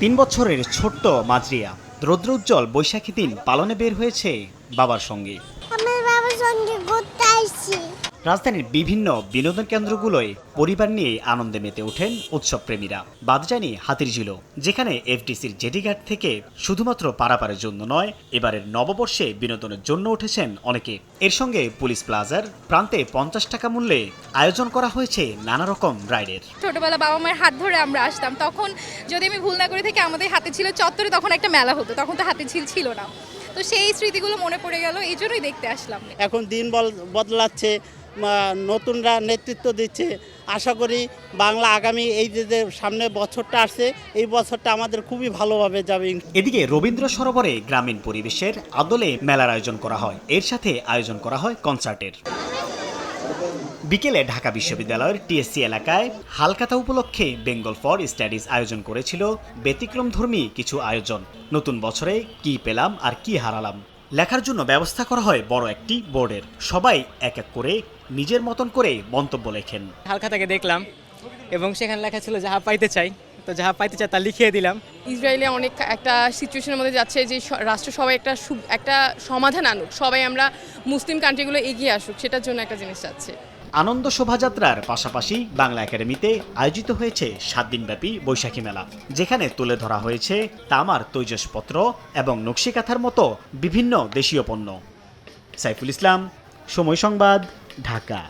তিন বছরের ছোট্ট মাজরিয়া রৌদ্রোজ্জ্বল বৈশাখী দিন পালনে বের হয়েছে বাবার সঙ্গে। আমার বাবার সঙ্গে ঘুরতে রাজধানীর বিভিন্ন বিনোদন কেন্দ্রগুলোয় পরিবার নিয়ে আনন্দে মেতে ওঠেন উৎসব প্রেমীরা বাদ যায়নি হাতিরঝিল যেখানে এফডিসির জেটিঘাট থেকে শুধুমাত্র পারাপারের জন্য নয় এবারের নববর্ষে বিনোদনের জন্য উঠেছেন অনেকে। এর সঙ্গে পুলিশ প্লাজার প্রান্তে পঞ্চাশ টাকা মূল্যে আয়োজন করা হয়েছে নানা রকম রাইডের। ছোটবেলা বাবা মায়ের হাত ধরে আমরা আসতাম। তখন যদি আমি ভুল না করে থাকি আমাদের হাতে ছিল চত্বরে তখন একটা মেলা হতো তখন তো হাতে ছিল ছিল না। তো সেই স্মৃতিগুলো মনে পড়ে গেল এই জন্যই দেখতে আসলাম। এখন দিন বল- বদলাচ্ছে নতুনরা নেতৃত্ব দিচ্ছে। আশা করি বাংলা আগামী এই যে সামনে বছরটা আসছে, এই বছরটা আমাদের খুবই ভালোভাবে যাবে এদিকে রবীন্দ্র সরোবরে গ্রামীণ পরিবেশের আদলে মেলার আয়োজন করা হয়। এর সাথে আয়োজন করা হয় কনসার্টের। বিকেলে ঢাকা বিশ্ববিদ্যালয়ের টিএসসি এলাকায় হালকাতা উপলক্ষে বেঙ্গল ফর স্টাডিজ আয়োজন করেছিল ব্যতিক্রমধর্মী কিছু আয়োজন। নতুন বছরে কি পেলাম আর কি হারালাম? লেখার জন্য ব্যবস্থা করা হয় বড় একটি বোর্ডের। সবাই এক এক করে নিজের মতন করে মন্তব্য লেখেন। হালকা থেকে দেখলাম এবং সেখানে লেখা ছিল যাহা পাইতে চাই। তো যাহা পাইতে চাই তা লিখিয়ে দিলাম। ইসরায়েলে অনেক একটা সিচুয়েশনের মধ্যে যাচ্ছে যে রাষ্ট্র সবাই একটা সু- একটা সমাধান আনুক। সবাই আমরা মুসলিম কান্ট্রিগুলো এগিয়ে আসুক সেটার জন্য একটা জিনিস চাচ্ছে আনন্দ শোভাযাত্রার পাশাপাশি বাংলা একাডেমিতে আয়োজিত হয়েছে সাত দিনব্যাপী বৈশাখী মেলা, যেখানে তুলে ধরা হয়েছে তামার তৈজসপত্র এবং নকশিকাথার মতো বিভিন্ন দেশীয় পণ্য। সাইফুল ইসলাম, সময় সংবাদ, ঢাকা।